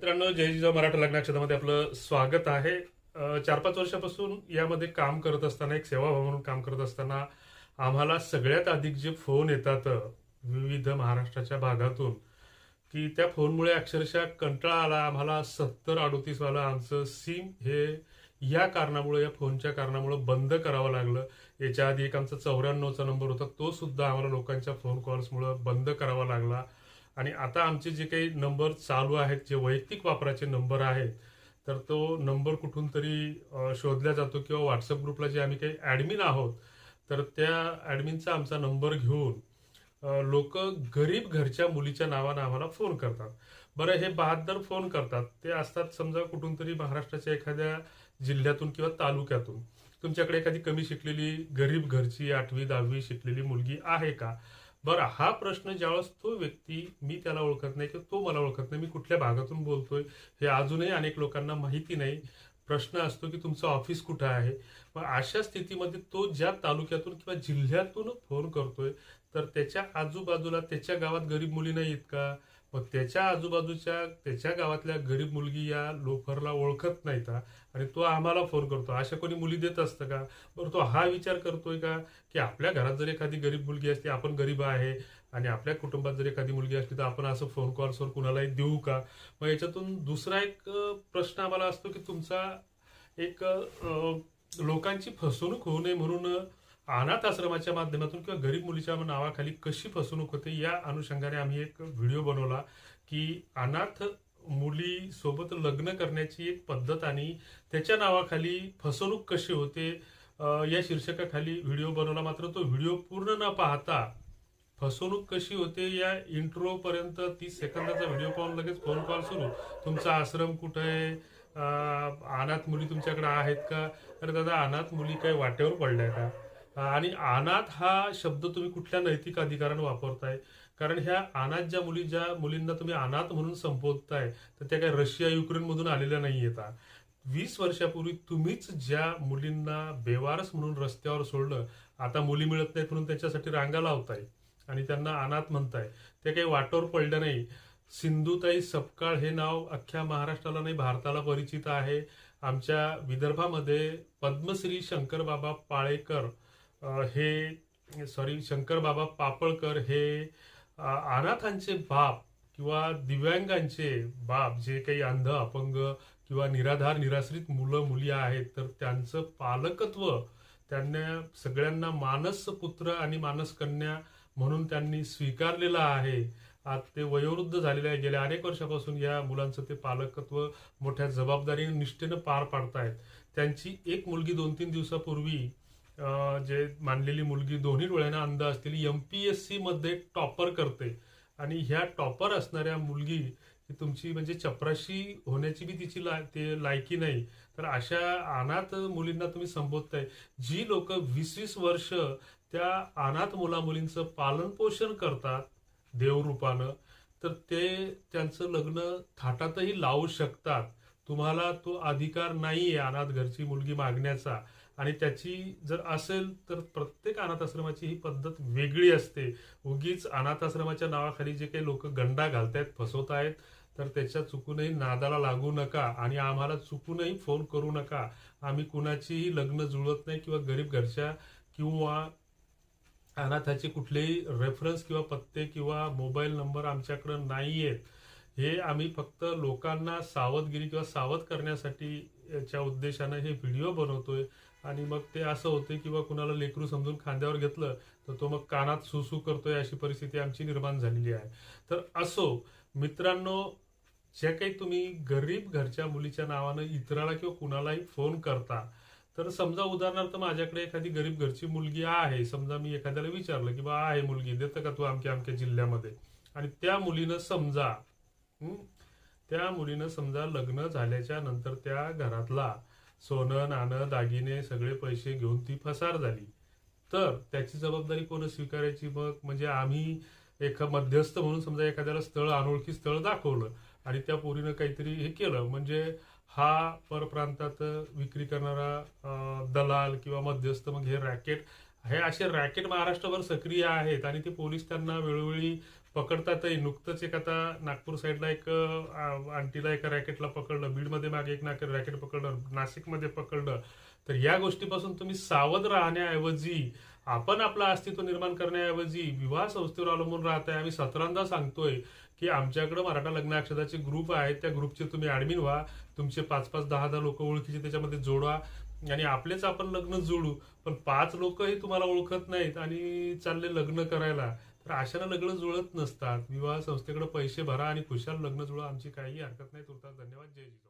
मित्रांनो जय जिजाऊ मराठा लग्न क्षेत्रामध्ये आपलं स्वागत आहे. चार पाच वर्षापासून यामध्ये काम करत असताना एक सेवा म्हणून काम करत असताना आम्हाला सगळ्यात अधिक जे फोन येतात विविध महाराष्ट्राच्या भागातून की त्या फोनमुळे अक्षरशः कंटाळा आला. आम्हाला सत्तर अडोतीस वाला आमचं सिम हे या कारणामुळे या फोनच्या कारणामुळे बंद करावं लागलं. याच्या आधी एक आमचा चौऱ्याण्णवचा नंबर होता. तो सुद्धा आम्हाला लोकांच्या फोन कॉल्समुळे बंद करावा लागला. आणि आता आमचे जे काही नंबर चालू आहेत जे वैयक्तिक वापराचे नंबर आहेत तर तो नंबर कुठून तरी शोधला जातो किंवा व्हॉट्सअप ग्रुपला जे आम्ही काही ॲडमिन आहोत तर त्या ॲडमिनचा आमचा नंबर घेऊन लोक गरीब घरच्या मुलीच्या नावानं आम्हाला फोन करतात. बरं हे बहादर फोन करतात. ते असतात समजा कुठून तरी महाराष्ट्राच्या एखाद्या जिल्ह्यातून किंवा तालुक्यातून. तुमच्याकडे एखादी कमी शिकलेली गरीब घरची आठवी दहावी शिकलेली मुलगी आहे का? बरं हा प्रश्न ज्यावेळेस तो व्यक्ती मी त्याला ओळखत नाही किंवा तो मला ओळखत नाही मी कुठल्या भागातून बोलतोय हे अजूनही अनेक लोकांना माहिती नाही. प्रश्न असतो की तुमचं ऑफिस कुठं आहे? मग अशा स्थितीमध्ये तो ज्या तालुक्यातून किंवा जिल्ह्यातून फोन करतोय तर त्याच्या आजूबाजूला त्याच्या गावात गरीब मुली नाहीत का? मग त्याच्या आजूबाजूच्या त्याच्या गावातल्या गरीब मुलगी या लोफरला ओळखत नाही का? आणि तो आम्हाला फोन करतो. अशा कोणी मुली देत असतं का? बरं तो हा विचार करतोय का? की आपल्या घरात जर एखादी गरीब मुलगी असते आपण गरीब आहे आणि आपल्या कुटुंबात जर एखादी मुलगी असली तर आपण असं फोन कॉल्सवर कुणालाही देऊ का? मग याच्यातून दुसरा एक प्रश्न आम्हाला असतो की तुमचा एक लोकांची फसवणूक होऊ नये म्हणून अनाथ आश्रमाच्या माध्यमातून किंवा गरीब मुलीच्या नावाखाली कशी फसवणूक होते या अनुषंगाने आम्ही एक व्हिडिओ बनवला की अनाथ मुलीसोबत लग्न करण्याची एक पद्धत आणि त्याच्या नावाखाली फसवणूक कशी होते या शीर्षकाखाली व्हिडिओ बनवला. मात्र तो व्हिडिओ पूर्ण न पाहता फसवणूक कशी होते या इंट्रो पर्यंत तीस सेकंदाचा व्हिडिओ पाहून लगेच फोन कॉल सुरू. तुमचा आश्रम कुठं आहे? अनाथ मुली तुमच्याकडे आहेत का? अरे दादा अनाथ मुली काही वाट्यावर पडल्या का आणि अनाथ हा शब्द तुम्ही कुठल्या नैतिक अधिकारानं वापरताय? कारण ह्या अनाथ ज्या मुली ज्या मुलींना तुम्ही अनाथ म्हणून संबोधताय तर त्या काही रशिया युक्रेनमधून आलेल्या नाही येतात वीस वर्षापूर्वी तुम्हीच ज्या मुलींना बेवारस म्हणून रस्त्यावर सोडलं आता मुली मिळत नाहीत म्हणून त्याच्यासाठी रांगा लावताय आणि त्यांना अनाथ म्हणताय ते काही वाटोर पडलं नाही. सिंधुताई सपकाळ हे नाव अख्ख्या महाराष्ट्राला नाही भारताला परिचित आहे. आमच्या विदर्भामध्ये पद्मश्री शंकरबाबा पाळेकर हे सॉरी शंकरबाबा पापळकर हे अनाथांचे बाप किंवा दिव्यांगांचे बाप जे काही अंध अपंग किंवा निराधार निराश्रित मुलं मुली आहेत तर त्यांचं पालकत्व त्यांना सगळ्यांना मानस पुत्र आणि मानस कन्या म्हणून त्यांनी स्वीकारलेलं आहे. आज ते वयोवृद्ध झालेले आहे गेल्या अनेक वर्षापासून या मुलांचं ते पालकत्व मोठ्या जबाबदारीने निष्ठेनं पार पाडतायत. त्यांची एक मुलगी दोन तीन दिवसापूर्वी जे मानलेली मुलगी दोन्ही डोळ्यांना अंध असलेली एसमध्ये टॉपर करते. आणि ह्या टॉपर असणाऱ्या मुलगी ही तुमची म्हणजे चपराशी होण्याची बी तिची ला, ते लायकी नाही. तर अशा अनाथ मुलींना तुम्ही संबोधताय. जी लोक वीस वीस वर्ष त्या अनाथ मुला मुलींचं पालन पोषण करतात देवरूपानं तर ते त्यांचं लग्न थाटातही लावू शकतात. तुम्हाला तो अधिकार नाही आहे अनाथ घरची मुलगी मागण्याचा. आणि त्याची जर असेल तर प्रत्येक अनाथ आश्रमाची ही पद्धत वेगळी असते. उगीच अनाथ आश्रमाच्या नावाखाली जे काही लोक गंडा घालतायत फसवत आहेत तर त्याच्या चुकूनही नादाला लागू नका आणि आम्हाला चुकूनही फोन करू नका. आम्ही कुणाचीही लग्न जुळत नाही किंवा गरीब घरच्या किंवा अनाथाचे कुठलेही रेफरन्स किंवा पत्ते किंवा मोबाईल नंबर आमच्याकडे नाही आहेत हे आम्ही फक्त लोकांना सावधगिरी किंवा सावध करण्यासाठी च्या उद्देशानं हे व्हिडिओ बनवतोय. आणि मग ते असं होते किंवा कुणाला लेकरू समजून खांद्यावर घेतलं तर तो मग कानात सुसू करतोय अशी परिस्थिती आमची निर्माण झालेली आहे. तर असो मित्रांनो ज्या काही तुम्ही गरीब घरच्या मुलीच्या नावानं इतराला किंवा कुणालाही फोन करता तर समजा उदाहरणार्थ माझ्याकडे एखादी गरीब घरची मुलगी आहे समजा मी एखाद्याला विचारलं की बा आहे मुलगी देतं का तू आमच्या आमच्या जिल्ह्यामध्ये? आणि त्या मुलीनं समजा त्या मुलीनं समजा लग्न झाल्याच्यानंतर त्या घरातला सोनं नाणं दागिने सगळे पैसे घेऊन ती फसार झाली. तर त्याची जबाबदारी कोण स्वीकारायची? मग म्हणजे आम्ही एका मध्यस्थ म्हणून समजा एखाद्याला स्थळ अनोळखी स्थळ दाखवलं आणि त्या पोरीनं काहीतरी हे केलं म्हणजे हा परप्रांतात विक्री करणारा दलाल किंवा मध्यस्थ मग हे रॅकेट हे असे रॅकेट महाराष्ट्रभर सक्रिय आहेत आणि ते पोलीस त्यांना वेळोवेळी पकडतातही. नुकतंच एक आता नागपूर साईडला एक आंटीला एका रॅकेटला पकडलं. बीडमध्ये मागे एक नाक रॅकेट पकडलं. नाशिकमध्ये पकडलं. तर या गोष्टीपासून तुम्ही सावध राहण्याऐवजी आपण आपलं अस्तित्व निर्माण करण्याऐवजी विवाह संस्थेवर अवलंबून राहत आहे आम्ही सतरांदा सांगतोय की आमच्याकडे मराठा लग्न अक्षदाचे ग्रुप आहेत. त्या ग्रुपचे तुम्ही ऍडमिन व्हा. तुमचे पाच पाच दहा दहा लोक ओळखीचे त्याच्यामध्ये जोडा. आणि आपलेच आपण लग्न जोडू. पण पाच लोकही तुम्हाला ओळखत नाहीत आणि चालले लग्न करायला. तर अशानं लग्न जुळत नसतात. विवाह संस्थेकडे पैसे भरा आणि खुशाल लग्न जुळा. आमची काही हरकत नाही. तुर्तास धन्यवाद. जय जिजाऊ.